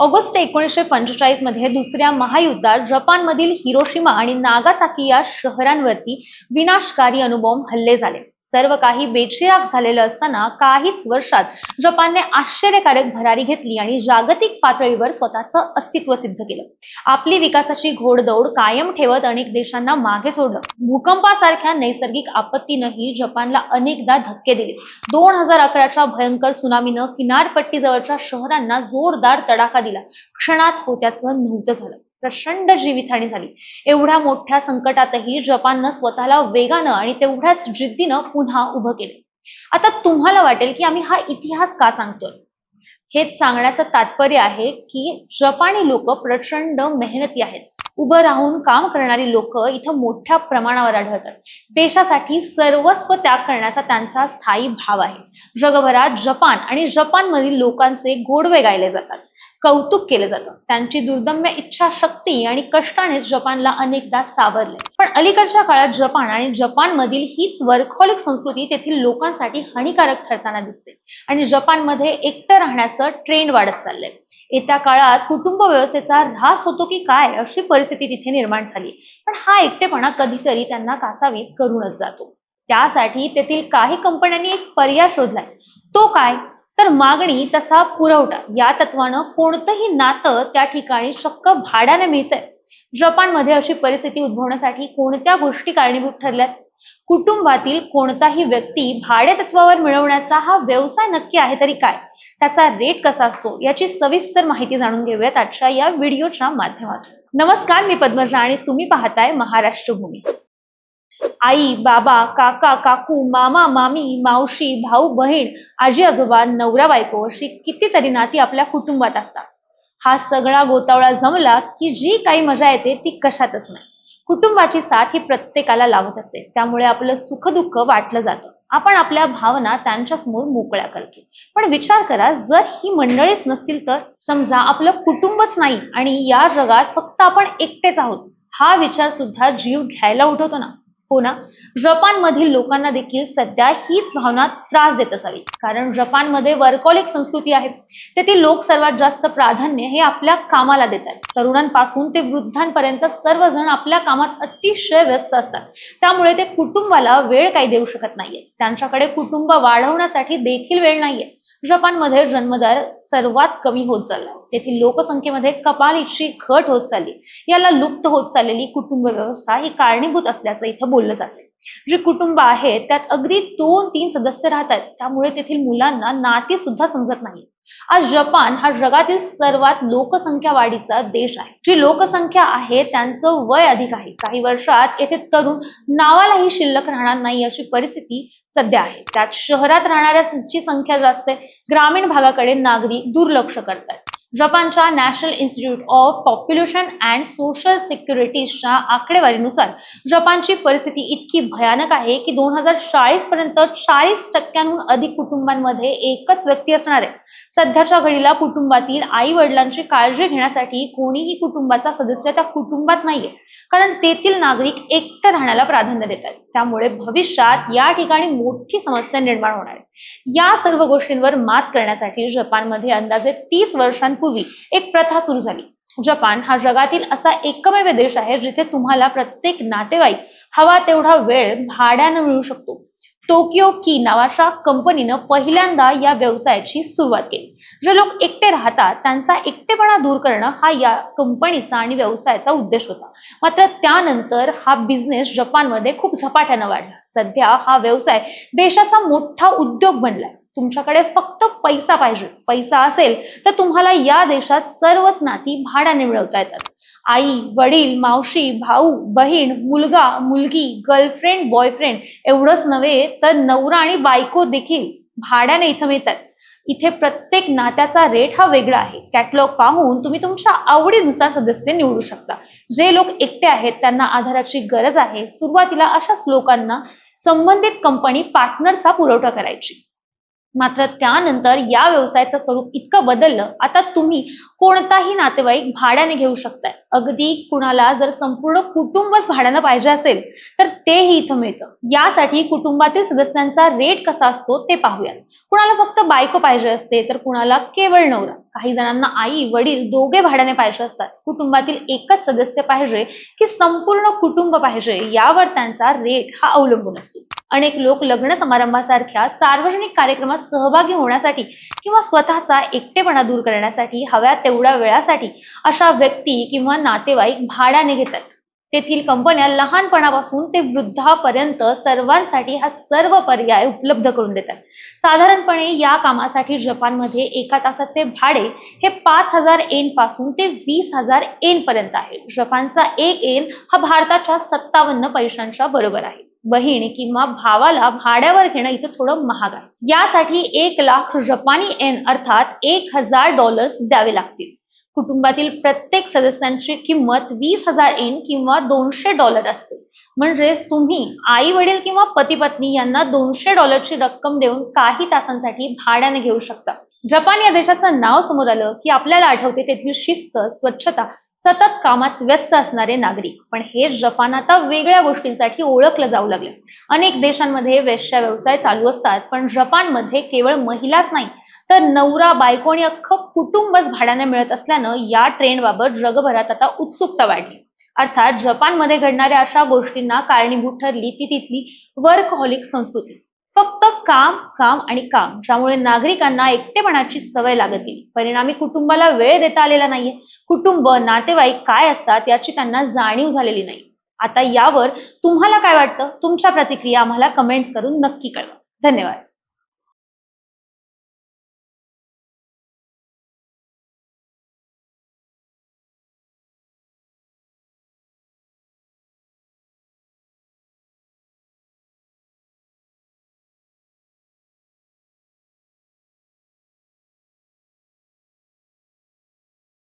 August एकोणीसशे पंचेचाळीसमध्ये दुसऱ्या महायुद्धात जपानमधील हिरोशिमा आणि नागासाकी या शहरांवरती विनाशकारी अणुबॉम्ब हल्ले झाले. सर्व काही बेचिराग झालेलं असताना काहीच वर्षात जपानने आश्चर्यकारक भरारी घेतली आणि जागतिक पातळीवर स्वतःचं अस्तित्व सिद्ध केलं. आपली विकासाची घोडदौड कायम ठेवत अनेक देशांना मागे सोडलं. भूकंपासारख्या नैसर्गिक आपत्तीनंही जपानला अनेकदा धक्के दिले. दोन हजार अकराच्या भयंकर सुनामीनं किनारपट्टीजवळच्या शहरांना जोरदार तडाखा दिला. क्षणात होत्याचं नव्हतं झालं. प्रचंड जीवितहानी झाली. एवढ्या मोठ्या संकटातही जपाननं स्वतःला वेगानं आणि तेवढ्याच जिद्दीनं पुन्हा उभं केलं. आता तुम्हाला वाटेल की आम्ही हा इतिहास का सांगतोय? हेच सांगण्याचं तात्पर्य आहे की जपानी लोक प्रचंड मेहनती आहेत. उभं राहून काम करणारी लोक इथं मोठ्या प्रमाणावर आढळतात. देशासाठी सर्वस्व त्याग करण्याचा त्यांचा स्थायी भाव आहे. जगभरात जपान आणि जपानमधील लोकांचे गोडवे गायले जातात. कौतुक केलं जातं. त्यांची दुर्दम्य इच्छाशक्ती आणि कष्टानेच जपानला अनेकदा सावरले. पण अलीकडच्या काळात जपान आणि जपानमधील हीच वर्कहॉलिक संस्कृती तेथील लोकांसाठी हानिकारक ठरताना दिसते. आणि जपानमध्ये एकटं राहण्याचं ट्रेंड वाढत चाललंय. येत्या काळात कुटुंब व्यवस्थेचा ऱ्हास होतो की काय अशी परिस्थिती तिथे निर्माण झाली. पण हा एकटेपणा कधीतरी त्यांना कासावीस करूनच जातो. त्यासाठी तेथील काही कंपन्यांनी एक पर्याय शोधलाय. तो काय? तर मागणी तसा पुरवठा या तत्वानं कोणतंही नातं त्या ठिकाणी चक्क भाड्याने मिळतंय. जपानमध्ये अशी परिस्थिती उद्भवण्यासाठी कोणत्या गोष्टी कारणीभूत ठरल्यात? कुटुंबातील कोणताही व्यक्ती भाडे तत्वावर मिळवण्याचा हा व्यवसाय नक्की आहे तरी काय? त्याचा रेट कसा असतो? याची सविस्तर माहिती जाणून घेऊयात आजच्या या व्हिडिओच्या माध्यमातून. नमस्कार मी पद्मजा आणि तुम्ही पाहताय महाराष्ट्र भूमी. आई बाबा काका काकू मामा मामी मावशी भाऊ बहीण आजी आजोबा नवरा बायको अशी कितीतरी नाती आपल्या कुटुंबात असतात. हा सगळा गोतावळा जमला की जी काही मजा येते ती कशातच नाही. कुटुंबाची साथ ही प्रत्येकाला लावत असते. त्यामुळे आपलं सुखदुःख वाटलं जातं. आपण आपल्या भावना त्यांच्यासमोर मोकळ्या करतो. पण विचार करा जर ही मंडळीच नसतील तर समजा आपलं कुटुंबच नाही आणि या जगात फक्त आपण एकटेच आहोत. हा विचार सुद्धा जीव घ्यायला उठवतो ना. हो ना? जपानमधील लोकांना देखील सध्या हीच भावना त्रास देत असावी. कारण जपानमध्ये वर्कॉलिक संस्कृती आहे. तेथील लोक सर्वात जास्त प्राधान्य हे आपल्या कामाला देतात तरुणांपासून ते वृद्धांपर्यंत सर्वजण आपल्या कामात अतिशय व्यस्त असतात. त्यामुळे ते कुटुंबाला वेळ काही देऊ शकत नाहीये त्यांच्याकडे कुटुंब वाढवण्यासाठी देखील वेळ नाहीये. जपानमध्ये जन्मदर सर्वात कमी होत चालला. तेथील लोकसंख्येमध्ये कपालीची घट होत चालली. याला लुप्त होत चाललेली कुटुंब व्यवस्था ही कारणीभूत असल्याचं इथं बोललं जाते जी कुटुंब आहेत त्यात अगदी दोन तीन सदस्य राहतात. त्यामुळे तेथील मुलांना नाती सुद्धा समजत नाही आज जपान हा जगातील सर्वात लोकसंख्या वाढीचा देश आहे. जी लोकसंख्या आहे त्यांचं वय अधिक आहे. काही वर्षात येथे तरुण नावालाही शिल्लक राहणार नाही अशी परिस्थिती सध्या आहे. त्यात शहरात राहणाऱ्यांची संख्या जास्त आहे. ग्रामीण भागाकडे नागरिक दुर्लक्ष करतात जपानच्या national institute of population and social सिक्युरिटीजच्या आकडेवारीनुसार जपानची परिस्थिती इतकी भयानक आहे की दोन हजार चाळीस पर्यंत चाळीस टक्क्यांहून अधिक कुटुंबांमध्ये एकच व्यक्ती असणार आहे. सध्याच्या घडीला कुटुंबातील आई वडिलांची काळजी घेण्यासाठी कोणीही कुटुंबाचा सदस्य त्या कुटुंबात नाहीये. कारण तेथील नागरिक एकटं राहण्याला प्राधान्य देतात. त्यामुळे भविष्यात या ठिकाणी मोठी समस्या निर्माण होणार आहे. या सर्व गोष्टींवर मात करण्यासाठी जपानमध्ये अंदाजे तीस वर्षांपूर्वी एक प्रथा सुरू झाली. जपान हा जगातील असा एकमेव देश आहे जिथे तुम्हाला प्रत्येक नातेवाईक हवा तेवढा वेळ भाड्यानं मिळू शकतो. टोकियो की नावाच्या कंपनीनं पहिल्यांदा या व्यवसायाची सुरुवात केली. जे लोक एकटे राहतात त्यांचा एकटेपणा दूर करणं हा या कंपनीचा आणि व्यवसायाचा उद्देश होता. मात्र त्यानंतर हा बिझनेस जपानमध्ये खूप झपाट्यानं वाढला. सध्या हा व्यवसाय देशाचा मोठा उद्योग बनलाय. तुमच्याकडे फक्त पैसा पाहिजे पैसा असेल तर तुम्हाला या देशात सर्वच नाती भाड्याने मिळवता येतात. आई वडील मावशी भाऊ बहीण मुलगा मुलगी गर्लफ्रेंड बॉयफ्रेंड एवढंच नव्हे तर नवरा आणि बायको देखील भाड्याने इथं मिळतात. इथे प्रत्येक नात्याचा रेट हा वेगळा आहे. कॅटलॉग पाहून तुम्ही तुमच्या आवडीनुसार सदस्य निवडू शकता. जे लोक एकटे आहेत त्यांना आधाराची गरज आहे. सुरुवातीला अशाच लोकांना संबंधित कंपनी पार्टनरचा पुरवठा करायची. मात्र त्यानंतर या व्यवसायाचं स्वरूप इतकं बदललं आता तुम्ही कोणताही नातेवाईक भाड्याने घेऊ शकताय. अगदी कुणाला जर संपूर्ण कुटुंबच भाड्यानं पाहिजे असेल तर तेही इथं मिळतं. यासाठी कुटुंबातील सदस्यांचा रेट कसा असतो ते पाहूयात. कुणाला फक्त बायको पाहिजे असते तर कुणाला केवळ नवरा. काही जणांना आई वडील दोघे भाड्याने पाहिजे असतात. कुटुंबातील एकच सदस्य पाहिजे की संपूर्ण कुटुंब पाहिजे यावर त्यांचा रेट हा अवलंबून असतो. अनेक लोक लग्न समारंभासारख्या सार्वजनिक कार्यक्रमात सहभागी होण्यासाठी किंवा स्वतःचा एकटेपणा दूर करण्यासाठी हव्या तेवढ्या वेळासाठी अशा व्यक्ती किंवा नातेवाईक भाड्याने घेतात. तेथील कंपन्या लहानपणापासून ते वृद्धापर्यंत सर्वांसाठी हा सर्व पर्याय उपलब्ध करून देतात. साधारणपणे या कामासाठी जपानमध्ये एका तासाचे भाडे हे पाच हजार एनपासून ते वीस हजार एन पर्यंत आहे. जपानचा एक एन हा भारताच्या सत्तावन्न पैशांच्या बरोबर आहे. बहीण किंवा भावाला भाड्यावर घेणं इथं थोडं महाग आहे. यासाठी एक लाख जपानी एन अर्थात एक हजार डॉलर्स द्यावे लागतील. कुटुंबातील प्रत्येक सदस्यांची किंमत वीस हजार एन किंवा दोनशे डॉलर असते. म्हणजेच तुम्ही आई वडील किंवा पती पत्नी यांना दोनशे डॉलरची रक्कम देऊन काही तासांसाठी भाड्याने घेऊ शकता. जपान या देशाचं नाव समोर आलं की आपल्याला आठवते तेथील शिस्त स्वच्छता सतत कामात व्यस्त असणारे नागरिक. पण हे जपान आता वेगळ्या गोष्टींसाठी ओळखलं जाऊ लागले. अनेक देशांमध्ये वेश्या व्यवसाय चालू असतात पण जपानमध्ये केवळ महिलाच नाही तर नवरा बायको आणि अख्खं कुटुंबच भाड्याने मिळत असल्यानं या ट्रेंडबाबत जगभरात आता उत्सुकता वाढली. अर्थात जपानमध्ये घडणाऱ्या अशा गोष्टींना कारणीभूत ठरली ती तिथली वर्कहॉलिक संस्कृती. फक्त काम काम आणि काम ज्यामुळे नागरिकांना एकटेपणाची सवय लागत गेली परिणामी कुटुंबाला वेळ देता आलेला नाहीये. कुटुंब नातेवाईक काय असतात याची त्यांना जाणीव झालेली नाही. आता यावर तुम्हाला काय वाटतं? तुमच्या प्रतिक्रिया आम्हाला कमेंट्स करून नक्की कळवा. धन्यवाद.